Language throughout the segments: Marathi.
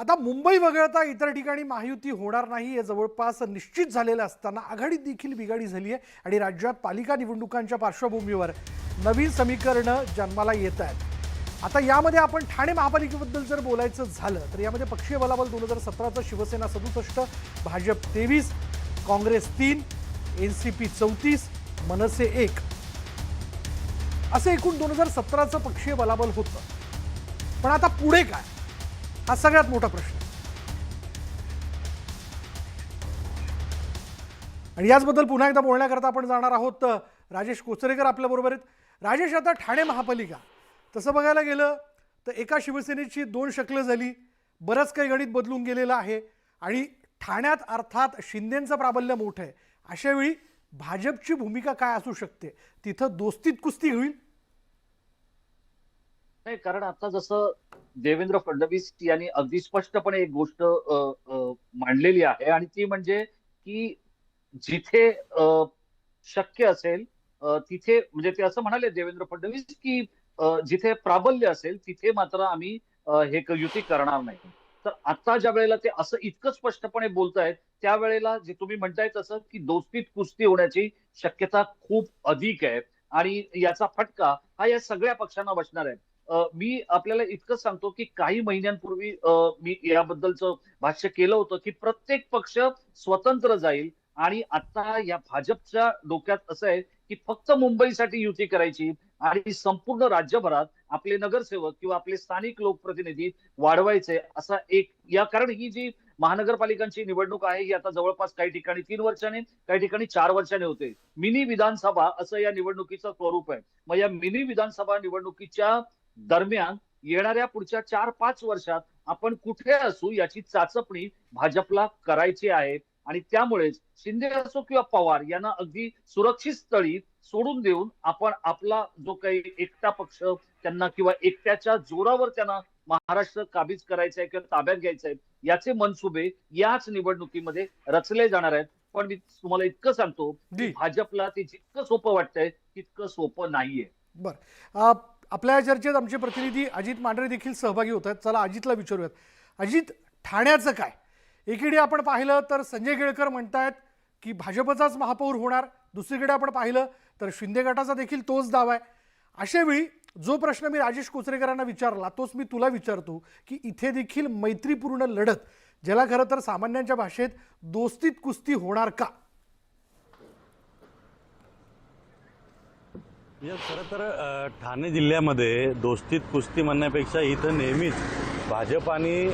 आता मुंबई वगळता इतर ठिकाणी महायुती होणार नाही हे जवळपास निश्चित झालेलं असताना आघाडीत देखील बिघाडी झाली आहे आणि राज्यात पालिका निवडणुकांच्या पार्श्वभूमीवर नवीन समीकरणं जन्माला येत आहेत आता यामध्ये आपण ठाणे महापालिकेबद्दल जर बोलायचं झालं तर यामध्ये पक्षीय बलाबल दोन हजार सतराचं शिवसेना सदुसष्ट भाजप तेवीस काँग्रेस तीन एन सी पी चौतीस मनसे एक. असं एकूण दोन हजार सतराचं पक्षीय बलाबल होतं. पण आता पुढे काय? हा सगळ्यात मोठा प्रश्न. आणि याचबद्दल पुन्हा एकदा बोलण्याकरता आपण जाणार आहोत राजेश कोचरेकर आपल्याबरोबर आहेत. राजेश आता ठाणे महापालिका. तसं बघायला गेलं तर एका शिवसेनेची दोन शकलं झाली. बरंच काही गणित बदलून गेलेलं आहे. आणि ठाण्यात अर्थात शिंदेंचं प्राबल्य मोठं आहे. अशावेळी भाजपची भूमिका काय असू शकते? तिथं दोस्तीत कुस्ती होईल? नाही कारण आता जसं देवेंद्र फडणवीस यांनी अगदी स्पष्टपणे एक गोष्ट मांडलेली आहे आणि ती म्हणजे की जिथे शक्य असेल तिथे म्हणजे ते असं म्हणाले देवेंद्र फडणवीस की जिथे प्राबल्य असेल तिथे मात्र आम्ही हे युती करणार नाही. तर आता ज्या वेळेला ते असं इतकं स्पष्टपणे बोलतायत त्यावेळेला जे तुम्ही म्हणताय तसं की दोस्तीत कुस्ती होण्याची शक्यता खूप अधिक आहे आणि याचा फटका हा या सगळ्या पक्षांना बसणार आहे. मी आपल्याला इतकंच सांगतो की काही महिन्यांपूर्वी मी याबद्दलचं भाष्य केलं होतं की प्रत्येक पक्ष स्वतंत्र जाईल आणि आता या भाजपच्या डोक्यात असं आहे की फक्त मुंबईसाठी युती करायची आणि संपूर्ण राज्यभरात आपले नगरसेवक किंवा आपले स्थानिक लोकप्रतिनिधी वाढवायचे असा एक या कारण ही जी महानगरपालिकांची निवडणूक आहे ही आता जवळपास काही ठिकाणी तीन वर्षाने काही ठिकाणी चार वर्षाने होते. मिनी विधानसभा असं या निवडणुकीचं स्वरूप आहे. मग या मिनी विधानसभा निवडणुकीच्या दरम्यान येणाऱ्या पुढच्या चार पाच वर्षात आपण कुठे असू याची चाचपणी भाजपला करायची आहे. आणि त्यामुळेच शिंदे असो किंवा पवार यांना अगदी सुरक्षित स्थळी सोडून देऊन आपण आपला जो काही एकटा पक्ष त्यांना किंवा एकट्याच्या जोरावर त्यांना महाराष्ट्र काबीज करायचा आहे किंवा ताब्यात घ्यायचं आहे याचे मनसुबे याच निवडणुकीमध्ये रचले जाणार आहेत. पण मी तुम्हाला इतकं सांगतो भाजपला ते जितकं सोपं वाटतंय तितकं सोपं नाहीये. बरं. आपल्या या चर्चेत आमचे प्रतिनिधी अजित मांढरे देखील सहभागी होत आहेत. चला अजितला विचारूयात. अजित ठाण्याचं काय? एकीकडे आपण पाहिलं तर संजय केळकर म्हणतायत की भाजपचाच महापौर होणार. दुसरीकडे आपण पाहिलं तर शिंदे गटाचा देखील तोच दावा आहे. अशावेळी जो प्रश्न मी राजेश कोचरेकरांना विचारला तोच मी तुला विचारतो की इथे देखील मैत्रीपूर्ण लढत ज्याला खरं तर सामान्यांच्या भाषेत दोस्तीत कुस्ती होणार का? म्हणजे खरं तर ठाणे जिल्ह्यामध्ये दोस्तीत कुस्ती म्हणण्यापेक्षा इथं नेहमीच भाजप आणि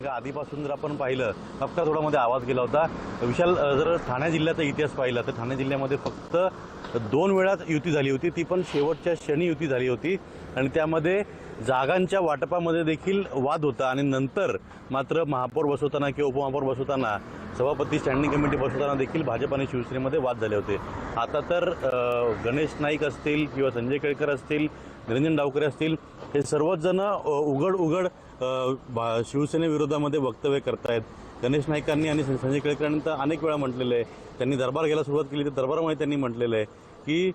आधीपासून जर आपण पाहिलं नुकताच थोडा मध्ये आवाज गेला होता. विशाल जर ठाणे जिल्ह्याचा इतिहास पाहिला तर ठाणे जिल्ह्यामध्ये फक्त दोन वेळा युती झाली होती. ती पण शेवटच्या क्षणी युती झाली होती. आणि त्यामध्ये जागांच्या वाटपामध्ये देखील वाद होता. आणि नंतर मात्र महापौर बसवताना किंवा उपमहापौर बसवताना सभापती स्टँडिंग कमिटी बसवताना देखील भाजप आणि शिवसेनेमध्ये वाद झाले होते. आता तर गणेश नाईक असतील किंवा संजय केळकर असतील निरंजन डावकरे असतील हे सर्वच जण उघड उघड भा- शिवसेनेविरोधामध्ये वक्तव्य करतायत. गणेश नाईकांनी आणि सं- संजय केळकरांनी तर अनेक वेळा म्हटलेलं आहे. त्यांनी दरबार घ्यायला सुरुवात केली तर दरबारामध्ये त्यांनी म्हटलेलं आहे की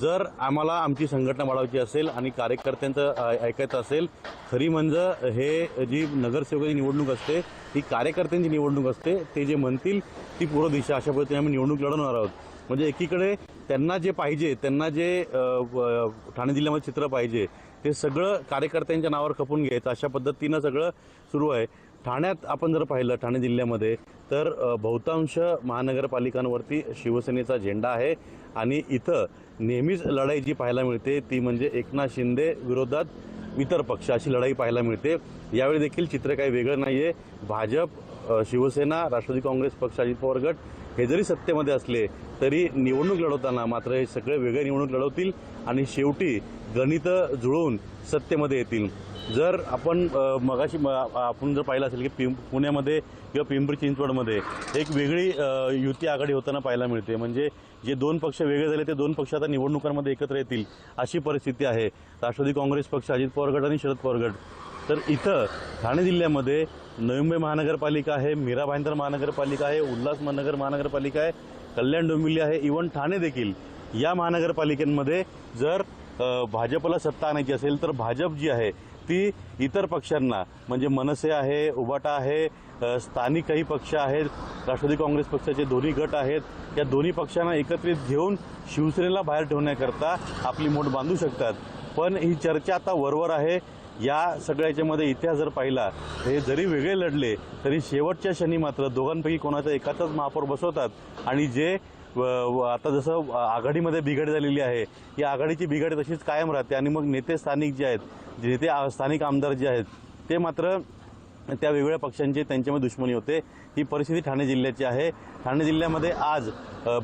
जर आम्हाला आमची संघटना वाढवायची असेल आणि कार्यकर्त्यांचं ऐकायचं असेल खरी म्हणजे हे जी नगरसेवकाची निवडणूक असते ती कार्यकर्त्यांची निवडणूक असते ते जे म्हणतील ती पूर्व दिशा अशा पद्धतीने आम्ही निवडणूक लढवणार आहोत. म्हणजे एकीकडे त्यांना जे पाहिजे त्यांना जे व- ठाणे जिल्ह्यामध्ये चित्र पाहिजे ते सगळं कार्यकर्त्यांच्या नावावर खपून घ्यायचं अशा पद्धतीनं सगळं सुरू आहे. ठाण्यात आपण जर पाहिलं ठाणे जिल्ह्यामध्ये तर बहुतांश महानगरपालिकांवरती शिवसेनेचा झेंडा आहे आणि इथं नेहमीच लढाई जी पाहायला मिळते ती म्हणजे एकनाथ शिंदे विरोधात इतर पक्ष अशी लढाई पाहायला मिळते. यावेळी देखील चित्र काही वेगळं नाही आहे भाजप शिवसेना राष्ट्रवादी काँग्रेस पक्ष अजित पवार गट हे जरी सत्तेमध्ये असले तरी निवडणूक लढवताना मात्र हे सगळे वेगळे निवडणूक लढवतील आणि शेवटी गणित जुळवून सत्तेमध्ये येतील. जर आपण मगाशी म- आपण जर पाहिलं असेल की पिं पुण्यामध्ये किंवा पिंपरी चिंचवडमध्ये एक वेगळी युती आघाडी होताना पाहायला मिळते. म्हणजे जे दोन पक्ष वेगळे झाले ते दोन पक्ष आता निवडणुकांमध्ये एकत्र येतील अशी परिस्थिती आहे. राष्ट्रवादी काँग्रेस पक्ष अजित पवार गट आणि शरद पवार गट. तर इथं ठाणे जिल्ह्यामध्ये नवी मुंबई महानगरपालिका आहे मीरा भाईंदर महानगरपालिका आहे उल्हासनगर महानगरपालिका आहे कल्याण डोंबिवली आहे इवन ठाणे देखील. या महानगरपालिकेमध्ये जर भाजपला सत्ता आणायची असेल तर भाजप जी आहे ती इतर पक्षांना म्हणजे मनसे आहे उबाटा आहे स्थानिक काही पक्ष आहेत राष्ट्रवादी काँग्रेस पक्षाचे दोन्ही गट आहेत या दोन्ही पक्षांना एकत्रित घेऊन शिवसेनेला बाहेर ठेवण्याकरता आपली मोठ बांधू शकतात. पण ही चर्चा आता वरवर आहे. या सगळ्याच्यामध्ये इतिहास जर पाहिला हे जरी वेगळे लढले तरी शेवटच्या क्षणी मात्र दोघांपैकी कोणाचा एकाचाच महापौर बसवतात. आणि जे आता जसं आघाडीमध्ये बिघाड झालेली आहे या आघाडीची बिघाड तशीच कायम राहते आणि मग नेते स्थानिक जे आहेत जे नेते स्थानिक आमदार जे आहेत ते मात्र त्या वेगवेगळ्या पक्षांची त्यांच्यामध्ये दुश्मनी होते. ही परिस्थिती ठाणे जिल्ह्याची आहे. ठाणे जिल्ह्यामध्ये आज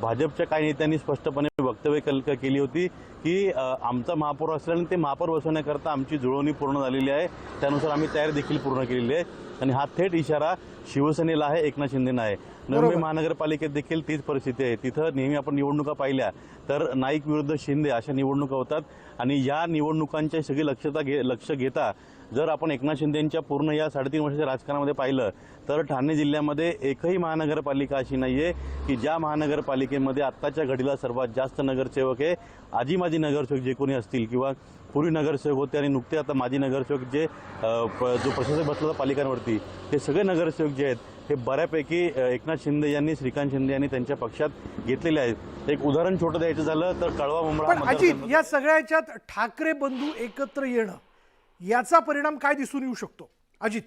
भाजपच्या काही नेत्यांनी स्पष्टपणे वक्तव्य कल केली होती की आमचा महापौर असल्याने ते महापौर बसवण्याकरता आमची जुळवणी पूर्ण झालेली आहे. त्यानुसार आम्ही तयारी देखील पूर्ण केलेली आहे. आणि हा थेट इशारा शिवसेनेला आहे एकनाथ शिंदेना आहे. नवी बरोबर. महानगरपालिकेत देखील तीच परिस्थिती आहे. तिथं नेहमी आपण निवडणुका पाहिल्या तर नाईक विरुद्ध शिंदे अशा निवडणुका होतात. आणि या निवडणुकांच्या सगळी लक्षता घे लक्ष घेता जर आपण एकनाथ शिंदेच्या पूर्ण या साडेतीन वर्षाच्या राजकारणामध्ये पाहिलं तर ठाणे जिल्ह्यामध्ये एकही महानगरपालिका अशी नाहीये की ज्या महानगरपालिकेमध्ये आत्ताच्या घडीला सर्वात जास्त नगरसेवक आहे आजी माजी नगरसेवक जे कोणी असतील किंवा पूर्वी नगरसेवक होते आणि नुकते आता माजी नगरसेवक जे जो प्रशासक बसला होता पालिकांवरती ते सगळे नगरसेवक जे आहेत हे बऱ्यापैकी एकनाथ शिंदे यांनी श्रीकांत शिंदे यांनी त्यांच्या पक्षात घेतलेले आहेत. एक उदाहरण छोटं द्यायचं झालं तर कळवा अजित या सगळ्या याच्यात ठाकरे बंधू एकत्र येणं याचा परिणाम काय दिसून येऊ शकतो? अजित.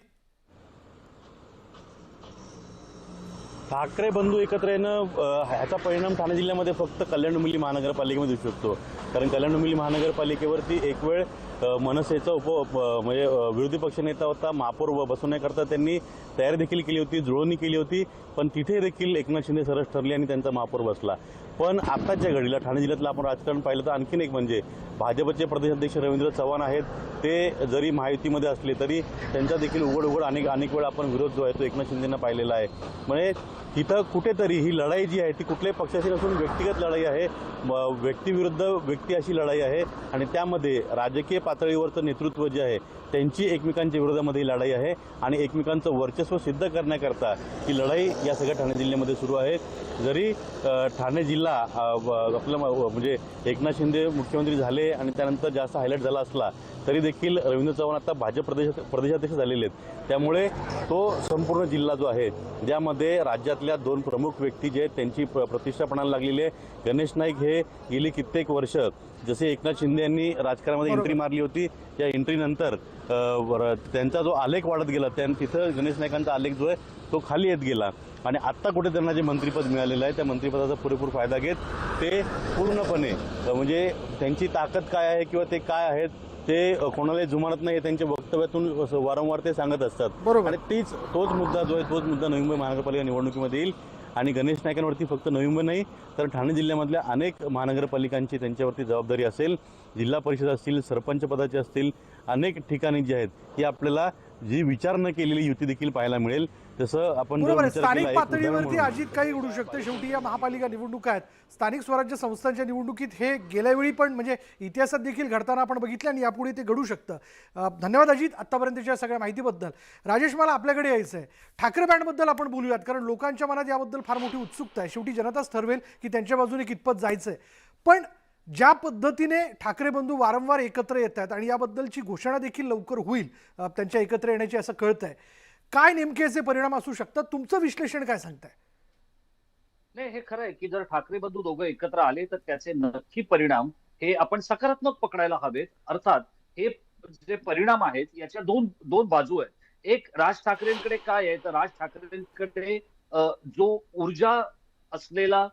ठाकरे बंधू एकत्र येणं ह्याचा परिणाम ठाणे जिल्ह्यामध्ये फक्त कल्याण डोंबिवली महानगरपालिकेमध्ये दिसू शकतो. कारण कल्याण डोंबिवली महानगरपालिकेवरती एक वेळ मनसेचा उप म्हणजे विरोधी विरोधी पक्षनेता होता महापौर व- बसवण्याकरता त्यांनी तयारी देखील केली होती जुळवणी केली होती पण तिथे देखील एकनाथ शिंदे सरस ठरले आणि त्यांचा महापौर बसला. पण आत्ताच्या घडीला ठाणे जिल्ह्यातलं आपण राजकारण पाहिलं तर आणखीन एक म्हणजे भाजपचे प्रदेशाध्यक्ष रवींद्र चव्हाण आहेत ते जरी महायुतीमध्ये असले तरी त्यांचा देखील उघड उघड अनेक अनेक वेळा आपण विरोध जो आहे तो एकनाथ शिंदेना पाहिलेला आहे. म्हणजे तिथं कुठेतरी ही लढाई जी आहे ती कुठल्याही पक्षाची नसून व्यक्तिगत लढाई आहे म- व्यक्तीविरुद्ध व्यक्ती अशी लढाई आहे आणि त्यामध्ये राजकीय पातळीवरचं नेतृत्व जे आहे त्यांची एकमेकांच्या विरोधामध्ये ही लढाई आहे आणि एकमेकांचं वर्चस्व सिद्ध करण्याकरता ही लढाई या सगळ्या ठाणे जिल्ह्यामध्ये सुरू आहे. जरी ठाणे जिल्हा आपलं म्हणजे एकनाथ शिंदे मुख्यमंत्री झाले आणि त्यानंतर जास्त हायलाईट झाला असला तरी देखील रवींद्र चव्हाण आता भाजप प्रदेश प्रदेशाध्यक्ष झालेले आहेत. त्यामुळे तो संपूर्ण जिल्हा जो आहे ज्यामध्ये राज्यातल्या दोन प्रमुख व्यक्ती जे आहेत त्यांची प्र- प्रतिष्ठा पणाला लागलेली आहे. गणेश नाईक हे गेली कित्येक वर्ष जसे एकनाथ शिंदे यांनी राजकारणामध्ये. एंट्री मारली होती या एंट्रीनंतर त्यांचा जो आलेख वाढत गेला त्या तिथं गणेश नाईकांचा आलेख जो आहे तो खाली येत गेला. आणि आत्ता कुठे त्यांना जे मंत्रिपद मिळालेलं आहे त्या मंत्रिपदाचा पुरेपूर फायदा घेत ते पूर्णपणे म्हणजे त्यांची ताकद काय आहे किंवा ते काय आहेत ते कोणालाही जुमानत नाही हे त्यांच्या वक्तव्यातून वारंवार ते सांगत असतात. बरोबर. आणि तीच तोच मुद्दा जो आहे तोच मुद्दा नवी मुंबई महानगरपालिका निवडणुकीमध्ये येईल. आणि गणेश नायकांवरती फक्त नवी मुंबई नाही तर ठाणे जिल्ह्यामधल्या अनेक महानगरपालिकांची त्यांच्यावरती जबाबदारी असेल. जिल्हा परिषद असतील सरपंच पदाचे असतील अनेक ठिकाणी जे आहेत ही आपल्याला जी विचार न केलेली युती देखील पाहायला मिळेल. तसं आपण बरोबर आहे. स्थानिक पातळीवरती अजित काही घडू शकतं. शेवटी या महापालिका निवडणुका आहेत. स्थानिक स्वराज्य संस्थांच्या निवडणुकीत हे गेल्या वेळी पण म्हणजे इतिहासात देखील घडताना आपण बघितलं आणि यापुढे ते घडू शकतं. धन्यवाद अजित आत्तापर्यंतच्या सगळ्या माहितीबद्दल. राजेश मला आपल्याकडे यायचं आहे. ठाकरे बँडबद्दल आपण बोलूयात कारण लोकांच्या मनात याबद्दल फार मोठी उत्सुकता आहे. शेवटी जनताच ठरवेल की त्यांच्या बाजूने कितपत जायचं आहे पण ज्या पद्धतीने ठाकरे बंधू वारंवार एकत्र येत आहेत आणि याबद्दलची घोषणा देखील लवकर होईल त्यांच्या एकत्र येण्याची असं कळत आहे काय नेमके याचे परिणाम असू शकतात? तुमचं विश्लेषण काय सांगताय? नाही हे खरं आहे की जर ठाकरे बंधू दोघं एकत्र आले तर त्याचे नक्की परिणाम हे आपण सकारात्मक पकडायला हवेत. अर्थात हे जे परिणाम आहेत याच्या दोन दोन बाजू आहेत. एक राज ठाकरेंकडे काय आहे? तर राज ठाकरेंकडे जो ऊर्जा असलेला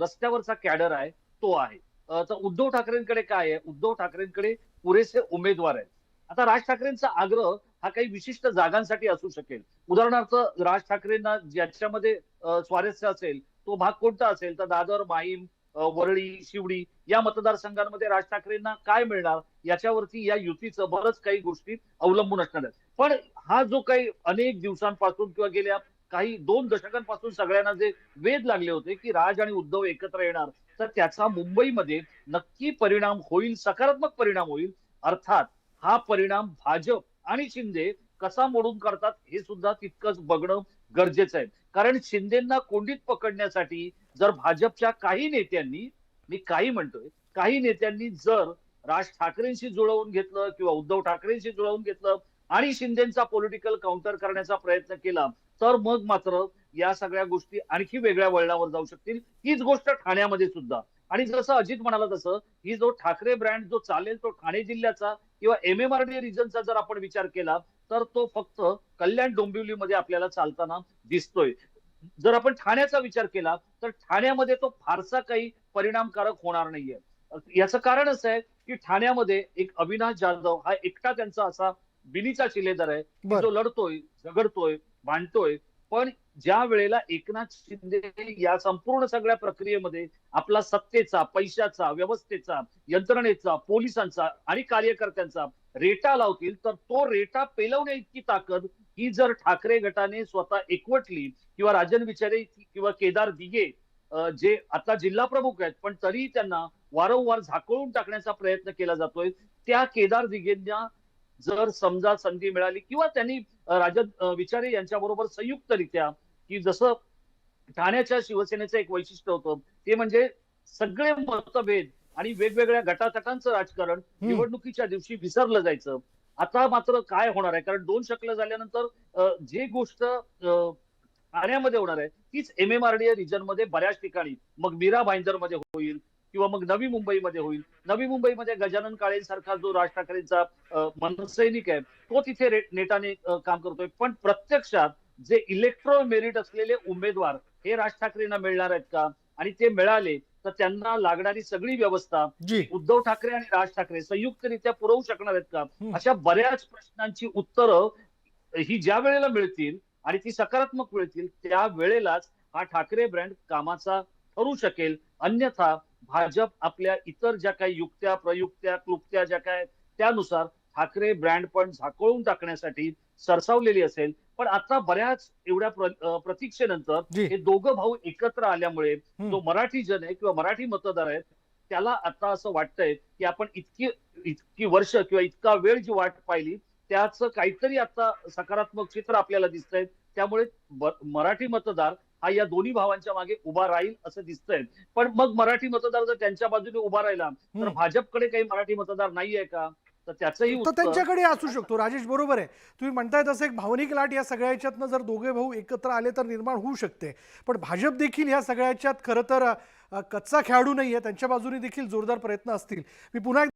रस्त्यावरचा कॅडर आहे तो आहे. तर उद्धव ठाकरेंकडे काय आहे? उद्धव ठाकरेंकडे पुरेसे उमेदवार आहेत. आता राज ठाकरेंचा आग्रह हा काही विशिष्ट जागांसाठी असू शकेल. उदाहरणार्थ राज ठाकरेंना ज्याच्यामध्ये स्वारस्य असेल तो भाग कोणता असेल? तर दादर माहीम वरळी शिवडी या मतदारसंघांमध्ये राज ठाकरेंना काय मिळणार? याच्यावरती या युतीचं बरंच काही गोष्टी अवलंबून असणार आहेत. पण हा जो काही अनेक दिवसांपासून किंवा गेल्या काही दोन दशकांपासून सगळ्यांना जे वेध लागले होते की राज आणि उद्धव एकत्र येणार तर त्याचा मुंबईमध्ये नक्की परिणाम होईल सकारात्मक परिणाम होईल. अर्थात हा परिणाम भाजप आणि शिंदे कसा मोडून काढतात हे सुद्धा तितकंच बघणं गरजेचं आहे. कारण शिंदेना कोंडीत पकडण्यासाठी जर भाजपच्या काही नेत्यांनी मी काही म्हणतोय काही नेत्यांनी जर राज ठाकरेंशी जुळवून घेतलं किंवा उद्धव ठाकरेंशी जुळवून घेतलं आणि शिंदेचा पॉलिटिकल काउंटर करण्याचा प्रयत्न केला तर मग मात्र या सगळ्या गोष्टी आणखी वेगळ्या वळणावर जाऊ शकतील. हीच गोष्ट ठाण्यामध्ये सुद्धा. आणि जसं अजित म्हणाला तसं ही जो ठाकरे ब्रँड जो चालेल तो ठाणे जिल्ह्याचा किंवा एम एम आर डी रिजनचा जर आपण विचार केला तर तो फक्त कल्याण डोंबिवलीमध्ये आपल्याला चालताना दिसतोय. जर आपण ठाण्याचा विचार केला तर ठाण्यामध्ये तो फारसा काही परिणामकारक होणार नाहीये. याचं कारण असं आहे की ठाण्यामध्ये एक अविनाश जाधव हा एकटा त्यांचा असा बिनीचा शिलेदार आहे. जो लढतोय झगडतोय भांडतोय. पण ज्या वेळेला एकनाथ शिंदे या संपूर्ण सगळ्या प्रक्रियेमध्ये आपला सत्तेचा पैशाचा व्यवस्थेचा यंत्रणेचा पोलिसांचा आणि कार्यकर्त्यांचा रेटा लावतील तर तो रेटा पेलवण्या इतकी ताकद ही जर ठाकरे गटाने स्वतः एकवटली किंवा राजन विचारे किंवा केदार दिगे जे आता जिल्हा प्रमुख आहेत पण तरी त्यांना वारंवार झाकळून टाकण्याचा प्रयत्न केला जातोय. त्या केदार दिगेंना जर समजा संधी मिळाली किंवा त्यांनी राजन विचारे यांच्याबरोबर संयुक्तरित्या की जसं ठाण्याच्या शिवसेनेचं एक वैशिष्ट्य होतं ते म्हणजे सगळे मतभेद आणि वेगवेगळ्या गटातटांचं राजकारण निवडणुकीच्या दिवशी विसरलं जायचं. आता मात्र काय होणार आहे? कारण दोन शकलं झाल्यानंतर जे गोष्ट ठाण्यामध्ये होणार आहे तीच एम एम आर डी रिजनमध्ये बऱ्याच ठिकाणी. मग मीरा भाईंदरमध्ये होईल किंवा मग नवी मुंबईमध्ये होईल. नवी मुंबईमध्ये गजानन काळेंसारखा जो राज ठाकरेंचा मनसैनिक आहे तो तिथे नेटाने काम करतोय. पण प्रत्यक्षात जे इलेक्ट्रो मेरिट असलेले उमेदवार हे राज ठाकरेंना मिळणार आहेत का? आणि ते मिळाले तर त्यांना लागणारी सगळी व्यवस्था उद्धव ठाकरे आणि राज ठाकरे संयुक्तरित्या पुरवू शकणार आहेत का. अशा बऱ्याच प्रश्नांची उत्तरं ही ज्या वेळेला मिळतील आणि ती सकारात्मक मिळतील त्या वेळेलाच हा ठाकरे ब्रँड कामाचा ठरू शकेल. अन्यथा भाजप आपल्या इतर ज्या काही युक्त्या प्रयुक्त्या क्लुप्त्या ज्या काय त्यानुसार ठाकरे ब्रँड पण झाकळून टाकण्यासाठी सरसावलेली असेल. पण आता बऱ्याच एवढ्या प्रतीक्षेनंतर हे दोघं भाऊ एकत्र आल्यामुळे. जो मराठी जन आहे किंवा मराठी मतदार आहेत त्याला आता असं वाटतंय की आपण इतकी इतकी वर्ष किंवा इतका वेळ जी वाट पाहिली त्याचं काहीतरी आता सकारात्मक चित्र आपल्याला दिसतंय त्यामुळे मराठी मतदार हा या दोन्ही भावांच्या मागे उभा राहील असं दिसतंय पण मग मराठी मतदार जर त्यांच्या बाजूने उभा राहिला तर. भाजपकडे काही मराठी मतदार नाहीये का तर त्याचंही तर त्यांच्याकडे असू शकतो. राजेश बरोबर आहे. तुम्ही म्हणताय तसं एक भावनिक लाट या सगळ्या याच्यातनं जर दोघे भाऊ एकत्र आले तर निर्माण होऊ शकते. पण भाजप देखील या सगळ्या याच्यात खरं तर कच्चा खेळाडू नाही आहे त्यांच्या बाजूने देखील जोरदार प्रयत्न असतील. मी पुन्हा एक